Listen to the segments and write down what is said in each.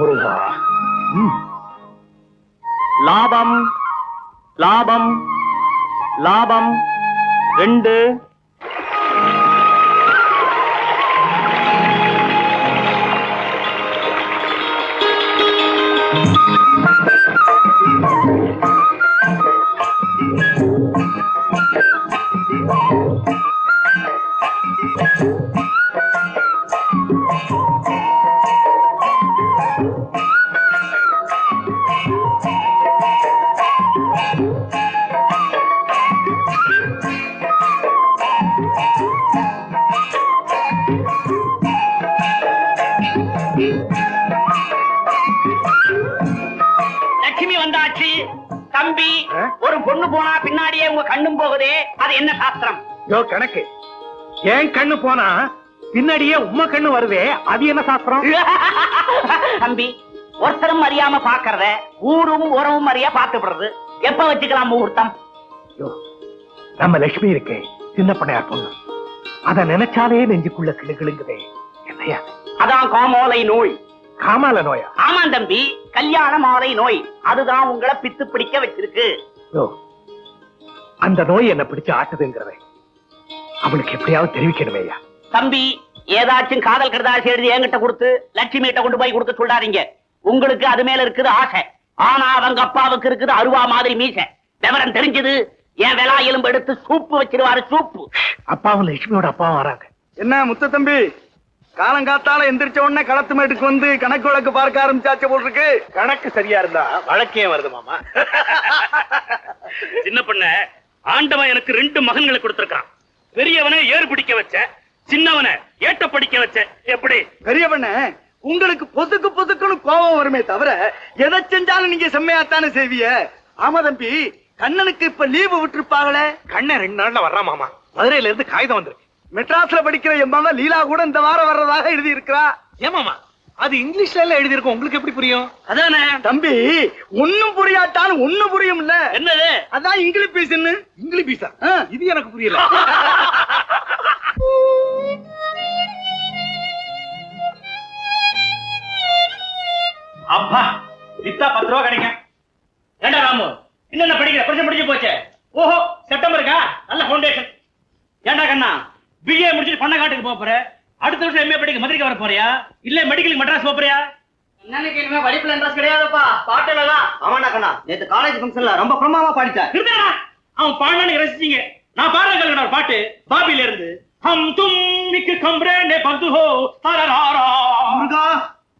முருகா லாபம் லாபம் லாபம் ரெண்டு தம்பி? ஒரு பொண்ணு போனா பின்னாடியே உங்க கண்ணும் போகுதே. அது என்ன சாஸ்திரம்? யோ கணக்கு. ஏன் கண்ணு போனா பின்னாடியே உம்மா கண்ணு வருதே? அது என்ன சாஸ்திரம்? தம்பி ஒருத்தரும் அறியாம பாக்குறத ஊரும் உறவும் அறியா பாத்துப்படுறது எப்ப வச்சுக்கலாம் முகூர்த்தம்? நம்ம லட்சுமி இருக்கே சின்ன பண்ணையார் பொண்ணு. அத நினைச்சாலே நெஞ்சுக்குள்ள கிளு கிளுங்குதே. என்னையா அதான் காமோலை நோய் காமால நோயா? ஆமாம் தம்பி கல்யாண மாலை நோய். அதுதான் உங்களை பித்து பிடிக்க வச்சிருக்கு. அந்த நோய் என்ன பிடிச்சு ஆட்டுதுங்கிறத அவளுக்கு எப்படியாவது தெரிவிக்கணுமேயா தம்பி ஏதாச்சும் காதல் கடிதாசி எழுதி என்கிட்ட கொடுத்து லட்சுமி கிட்ட கொண்டு போய் கொடுக்க சொல்லாதீங்க. உங்களுக்கு அது மேல இருக்குது ஆசை. ஆனா அவங்க அப்பாவுக்கு இருக்குது அருவா மாதிரி மீசை. விவரம் தெரிஞ்சது என் வெலா எலும்பு எடுத்து சூப்பு வச்சிருவாரு சூப்பு. அப்பாவும் லட்சுமியோட அப்பாவும் வராங்க. என்ன முத்த தம்பி? காலங்காத்தால எந்திரிச்ச உடனே களத்து மேட்டுக்கு வந்து கணக்கு வழக்கு பார்க்க ஆரம்பிச்சாச்சு போல் இருக்கு. கணக்கு சரியா இருந்தா வழக்கே வருது மாமா. சின்ன பண்ண ஆண்டவன் எனக்கு ரெண்டு மகன்களை கொடுத்திருக்கான். பெரியவனை ஏறு பிடிக்க வச்ச சின்னவனை ஏட்ட படிக்க வச்ச. எப்படி? பெரிய பண்ண உங்களுக்கு பொதுக்கு பொதுக்குன்னு கோபம் வருமே தவிர எதை செஞ்சாலும் நீங்க செம்மையாத்தானே செய்விய ஆமா தம்பி கண்ணனுக்கு இப்ப லீவு விட்டுருப்பாங்களே? கண்ணன் ரெண்டு நாள்ல வர்றான் மாமா. மதுரையில இருந்து காகிதம் வந்திருக்கு. மெட்ராஸ்ல படிக்கிற என் மகன் லீலா கூட இந்த வாரம் வர்றதாக எழுதி இருக்கிறா ஏமாமா அது இங்கிலீஷ்ல எல்லாம் எழுதியிருக்கும். உங்களுக்கு எப்படி புரியும்? அதானே? தம்பி ஒண்ணும் புரியாட்டாலும் ஒண்ணும் புரியும்ல. என்னது? அதான் இங்கிலீஷ் பீஸ்ன்னு இங்கிலீஷ் பீஸா. இது எனக்கு புரியல. அப்பா வித்தா பத்து ரூபா கிடைக்கும் ஏண்டா ராமு இன்னும் படிக்கிற கொஞ்சம் முடிஞ்சு போச்சே. ஓஹோ செப்டம்பருக்கா? நல்ல ஃபவுண்டேஷன் ஏண்டா கண்ணா? பிஏ முடிச்சுட்டு பண்ண காட்டுக்கு போப் போற. அடுத்த வருஷம் எம்ஏ படிக்க மதுரைக்கு வர போறியா? இல்ல மெடிக்கலுக்கு மெட்ராஸ் போப் போறியா? என்னன்னு இனிமே படிப்புல இன்ட்ரெஸ்ட் கிடையாதுப்பா. பாட்டுல தான் ஆமாண்டா கண்ணா நேத்து காலேஜ் ஃபங்க்ஷன்ல ரொம்ப பிரமாமா பாடிட்டார் நிறுத்தடா அவன் பாடினான்னு ரசிச்சீங்க. நான் பாடுற கல்கடா ஒரு பாட்டு. பாபில இருந்து ஹம் தும் நிக்கு கம்ரே நே பந்து ஹோ தரராரா. முருகா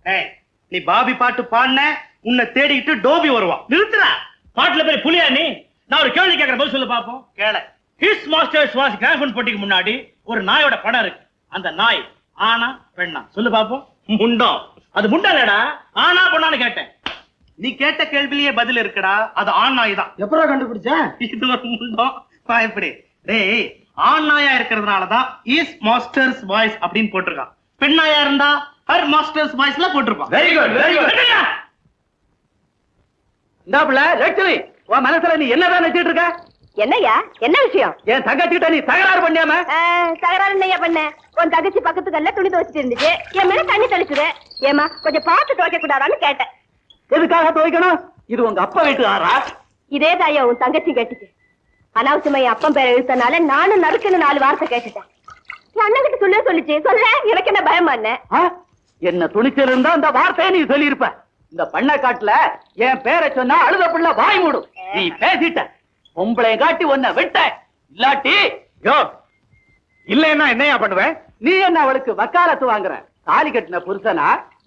ஏய், நீ பாபி பாட்டு பாடின உன்னை தேடிக்கிட்டு டோபி வருவான். நிறுத்துறா பாட்டுல போய் புலியா நீ? நான் ஒரு கேள்வி கேட்கற பதில் சொல்லு பாப்போம். கேள. ஹிஸ் மாஸ்டர்ஸ் வாஸ் கிராஃபன் போட்டிக்கு முன்னாடி ஒரு நாயோட படம் இருக்கு. அந்த நாய் ஆனா பெண்ணா? சொல்லு பாப்போம் முண்டம் அது முண்டம் இல்லடா. ஆனா பொண்ணான்னு கேட்டேன். நீ கேட்ட கேள்வியிலேயே பதில் இருக்குடா. அது ஆண் நாய் தான். எப்படா கண்டுபிடிச்ச? இது ஒரு முண்டம் எப்படி டேய் ஆண் நாயா இருக்கிறதுனாலதான் இஸ் மாஸ்டர்ஸ் வாய்ஸ் அப்படின்னு போட்டிருக்கான் பெண் நாயா இருந்தா ஹர் மாஸ்டர்ஸ் வாய்ஸ்ல போட்டிருப்பான். வெரி குட் வெரி குட் இந்தாப்புல லட்சுமி உன் மனசுல நீ என்னதான் நினைச்சிட்டு இருக்க? என்னய்யா? என்ன விஷயம்? என் தங்கச்சிட்ட நீ தகராறு பண்ணியாம? தகராறு என்னய்யா பண்ண? உன் தகச்சி பக்கத்து கல்ல துணி துவச்சிட்டு இருந்துச்சு. என் மேல தண்ணி தெளிச்சுது. ஏமா கொஞ்சம் பார்த்து துவைக்க கூடாதான்னு கேட்டேன். எதுக்காக துவைக்கணும்? இது உங்க அப்பா வீட்டு ஆறா இதே தாயா உன் தங்கச்சி கேட்டுச்சு. அனாவசியமா என் அப்பன் பேரை இழுத்தனால நானும் நறுக்குன்னு நாலு வார்த்தை கேட்டுட்டேன். என் அண்ணன் கிட்ட சொல்ல சொல்லிச்சு. சொல்ல எனக்கு என்ன பயமா என்ன? துணிச்சல் இருந்தா அந்த வார்த்தையை நீ சொல்லியிருப்ப. இந்த பண்ண காட்டுல என் பேரை சொன்னா அழுத புள்ள வாய் மூடும். நீ பேசிட்ட. பொம்பளை காட்டி உன்னை விட்ட. இல்லாட்டி யோ இல்லைன்னா என்னையா பண்ணுவேன் நீ என்ன அவளுக்கு வக்காலத்து வாங்குற? தாலி கட்டின புருஷனா?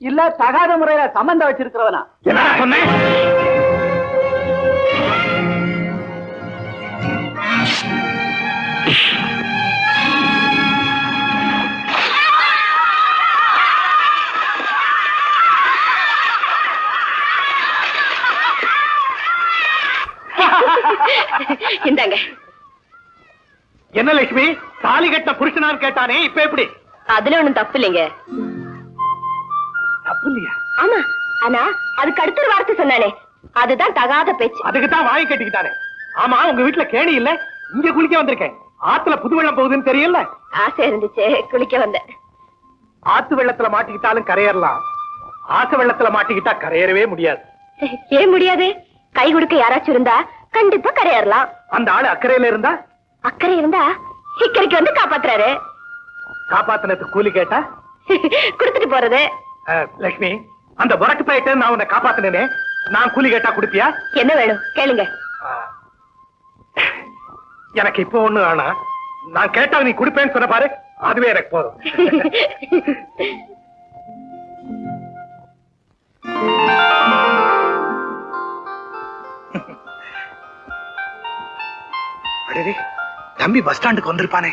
இல்ல தகாத முறையில சம்பந்தம் வச்சிருக்கிறவனா? என்ன சொன்னேன் இந்தாங்க. என்ன லட்சுமி? தாலி கட்டின புருஷனான்னு கேட்டானே இப்ப எப்படி? அதுல ஒண்ணும் தப்பு இல்லைங்க. தப்பு இல்லையா? ஆமா ஆனா அதுக்கு அடுத்த ஒரு வார்த்தை சொன்னானே. அதுதான் தகாத பேச்சு. அதுக்கு தான் கட்டிக்கிட்டானே. ஆமா உங்க வீட்டுல கேணி இல்ல. இங்க குளிக்க வந்திருக்கேன். ஆத்துல புது வெள்ளம் போகுதுன்னு தெரியல? ஆசை இருந்துச்சு குளிக்க வந்தேன். ஆத்து வெள்ளத்துல மாட்டிக்கிட்டாலும் கரையறலாம். ஆசை வெள்ளத்துல மாட்டிக்கிட்டா கரையேறவே முடியாது. ஏன் முடியாது? கை கொடுக்க யாராச்சும் இருந்தா கண்டிப்பா கரையேறலாம். அந்த ஆளு அக்கறையில இருந்தா? அக்கறை இருந்தா இக்கரைக்கு வந்து காப்பாத்துறாரு. காப்பாத்தினதுக்கு கூலி கேட்டா? கொடுத்துட்டு போறது. லட்சுமி அந்த புரட்டு போயிட்டு நான் உன்னை காப்பாத்தினேனே. நான் கூலி கேட்டா கொடுப்பியா? என்ன வேணும்? கேளுங்க. எனக்கு இப்போ ஒண்ணு ஆனா நான் கேட்டா நீ கொடுப்பேன்னு சொன்ன பாரு அதுவே எனக்கு போதும். தம்பி பஸ் ஸ்டாண்டுக்கு வந்திருப்பானே.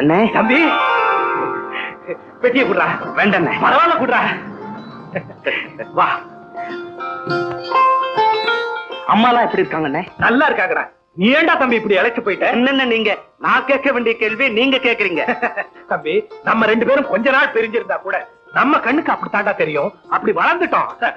அண்ணே. தம்பி. பெட்டியை குடுறா. வேண்டாண்ணே. பரவாயில்ல குடுறா. வா. அம்மாலாம் எப்படி இருக்காங்கண்ணே? நல்லா இருக்காங்கடா. நீ ஏன்டா தம்பி இப்படி இழைச்சு போயிட்ட? என்னென்ன நீங்க? நான் கேட்க வேண்டிய கேள்வி நீங்க கேக்குறீங்க தம்பி நம்ம ரெண்டு பேரும் கொஞ்ச நாள் பிரிஞ்சிருந்தா கூட நம்ம கண்ணுக்கு அப்படித்தாண்டா தெரியும். அப்படி வளர்ந்துட்டோம்.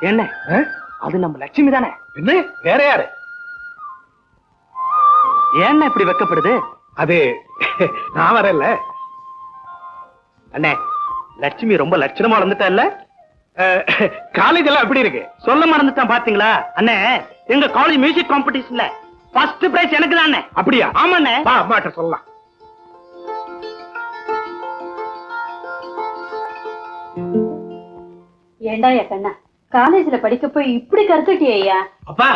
என்ன? அது நம்ம லட்சுமி தானே? என்ன? வேற யாரு? ஏன்னா இப்படி வெக்கப்படுது? அது நான் வரல அண்ணே லட்சுமி ரொம்ப லட்சணமா வளர்ந்துட்டா காலேஜ் எல்லாம் எப்படி இருக்கு? சொல்ல மறந்துட்டான் பாத்தீங்களா? அண்ணே எங்க காலேஜ் மியூசிக் காம்படிஷன்ல ஃபர்ஸ்ட் பிரைஸ் எனக்கு தானே அப்படியா? ஆமாண்ணே. வா அம்மாட்ட சொல்லலாம். ஏண்டா என் கண்ணா? காலேஜ்ல படிக்க போய் இப்படி கருத்துட்டியா அப்பா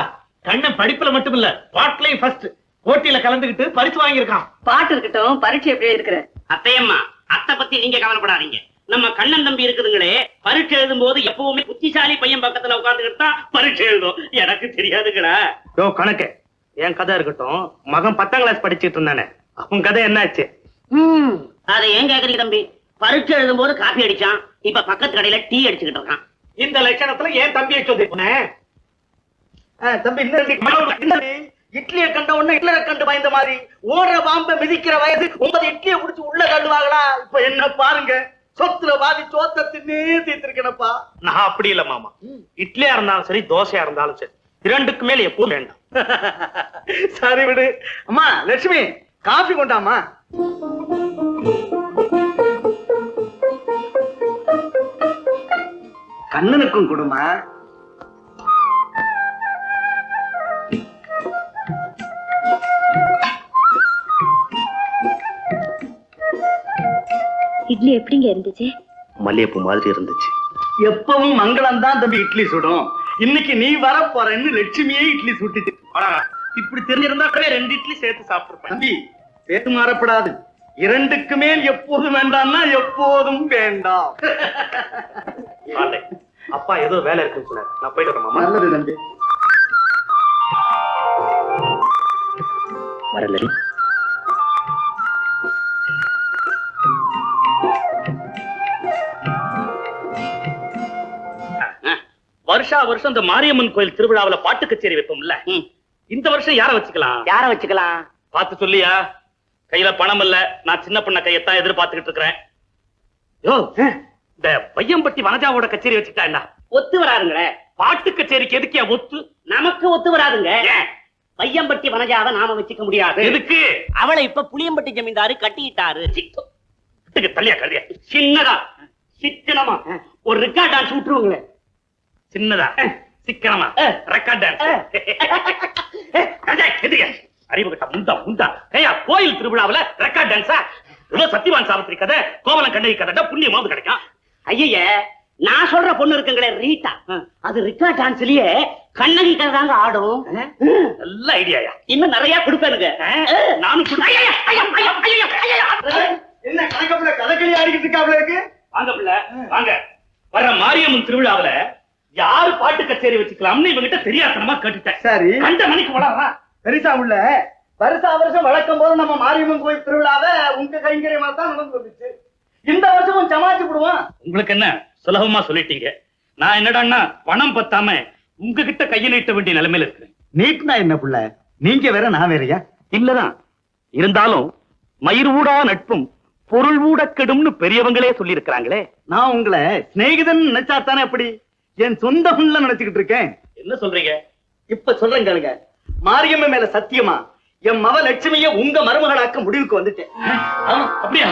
கண்ணன் படிப்புல மட்டும் இல்ல பாட்லயும் ஃபர்ஸ்ட் போட்டியில கலந்துகிட்டு பரிசு வாங்கியிருக்கான். பாட்டு இருக்கட்டும் பரீட்சை எப்படி இருக்கிற. அத்தையம்மா அத்தை பத்தி நீங்க கவலைப்படாதீங்க. நம்ம கண்ணன் தம்பி இருக்குதுங்களே பரீட்சை எழுதும் போது எப்பவுமே புத்திசாலி பையன் பக்கத்துல உட்கார்ந்துகிட்டு தான் பரீட்சை எழுதும். எனக்கு தெரியாதுங்களா? யோ கணக்கு. என் கதை இருக்கட்டும். மகன் பத்தாம் கிளாஸ் படிச்சிட்டு இருந்தானே. அவன் கதை என்னாச்சு? அதை ஏன் கேக்குறீங்க தம்பி? பரீட்சை எழுதும் போது காபி அடிச்சான். இப்ப பக்கத்து கடையில டீ அடிச்சுக்கிட்டு இருக்கான். இந்த லட்சணத்துல ஏன் தம்பியை சொல்லி தம்பி இந்த இட்லியை கண்ட உடனே இட்லரை கண்டு பயந்த மாதிரி ஓடுற பாம்ப மிதிக்கிற வயது ஒன்பது இட்லியை குடிச்சு உள்ள தள்ளுவாங்களா? இப்ப என்ன பாருங்க. சொத்துல பாதி சோத்த தின்னே தீர்த்திருக்கேனப்பா நான் அப்படி இல்ல மாமா. இட்லியா இருந்தாலும் சரி தோசையா இருந்தாலும் சரி. இரண்டுக்கு மேல எப்பவும் வேண்டாம். சரி விடு. அம்மா லட்சுமி காஃபி கொண்டாமா கண்ணனுக்கும் கொடுமா இட்லி எப்படிங்க இருந்துச்சு? மல்லிகைப்பூ மாதிரி இருந்துச்சு. எப்பவும் மங்களம் தான் தம்பி இட்லி சுடும். இன்னைக்கு நீ வர போறேன்னு லட்சுமியே இட்லி சுட்டுச்சு. இப்படி தெரிஞ்சிருந்தா கூட ரெண்டு இட்லி சேர்த்து சாப்பிட்டுருப்பேன். தம்பி சேர்த்து மாறப்படாது. இரண்டுக்கு மேல் எப்போதும் வேண்டாம்னா எப்போதும் வேண்டாம். வாடே. அப்பா ஏதோ வேலை இருக்குன்னு சொன்னாரு. நான் போயிட்டு வரேன் நல்லது தம்பி. வரல வருஷா வருஷம் இந்த மாரியம்மன் கோயில் திருவிழாவுல பாட்டு கச்சேரி வைப்போம்ல. இந்த வருஷம் யார வச்சுக்கலாம்? யார வச்சுக்கலாம்? பார்த்து சொல்லியா? கையில பணம் இல்ல. நான் சின்ன பண்ண கையத்தான் எதிர்பார்த்துக்கிட்டு இருக்கிறேன். யோ இந்த பையம்பட்டி வனஜாவோட கச்சேரி வச்சுட்டா என்ன? ஒத்து வராதுங்களே. பாட்டு கச்சேரிக்கு எதுக்கியா ஒத்து? நமக்கு ஒத்து வராதுங்க. பையம்பட்டி வனஜாவை நாம வச்சுக்க முடியாது. எதுக்கு? அவளை இப்ப புளியம்பட்டி ஜமீன்தாரு கட்டிட்டாரு. தள்ளியா கல்லியா சின்னதா சிக்கனமா? ஒரு ரெக்கார்ட் டான்ஸ் விட்டுருவாங்களே. சின்னதா. சிக்கனமா. ரெக்கார்ட் அறிவு கட்ட முண்டா முண்டா ஏயா கோயில் திருவிழாவுல ரெக்கார்ட் டான்ஸா ஏதோ சத்தியவான் சாவித்திரி கதை கோவலம் கண்ணகி கதை புண்ணியமாவது கிடைக்கும். ஐய நான் சொல்ற பொண்ணு இருக்குங்களே ரீட்டா. அது ரெக்கார்ட் டான்ஸ்லயே கண்ணகி கதை தாங்க ஆடும். நல்ல ஐடியாயா இன்னும் நிறைய கொடுப்பேனுங்க. நானும். என்ன கணக்கப்புல கதகளி ஆடிக்கிட்டு இருக்காப்ல இருக்கு? வாங்க பிள்ளை. வாங்க. வர்ற மாரியம்மன் திருவிழாவுல யாரு பாட்டு கச்சேரி வச்சுக்கலாம்னு இவங்கிட்ட தெரியாதனமா கேட்டுட்டேன். சரி. கண்ட மணிக்கு வளரா? பெருசா உள்ள வருஷா வருஷம் வழக்கம் போது நம்ம மாரியம்மன் கோயில் திருவிழாவை உங்க கைங்கரியமா தான் நடந்து வந்துச்சு. இந்த வருஷமும் சமாளிச்சு விடுவோம். உங்களுக்கு என்ன சுலபமா சொல்லிட்டீங்க? நான் என்னடான்னா பணம் பத்தாம உங்ககிட்ட கையை நீட்ட வேண்டிய நிலைமையில இருக்கிறேன் நீட்னா என்ன புள்ள? நீங்க வேற நான் வேறயா? இல்லதான். இருந்தாலும் மயிர் ஊடா நட்பும் பொருள் ஊட கெடும்னு பெரியவங்களே சொல்லி இருக்கிறாங்களே நான் உங்களை சிநேகிதன் நினைச்சா தானே அப்படி? என் சொந்த புள்ள நினைச்சுக்கிட்டு இருக்கேன். என்ன சொல்றீங்க? இப்ப சொல்றேன் கேளுங்க. மாரியம்ம மேல சத்தியமா என் மவ லட்சுமிய உங்க மருமகளாக்க முடிவுக்கு வந்துட்டேன். அப்படியா?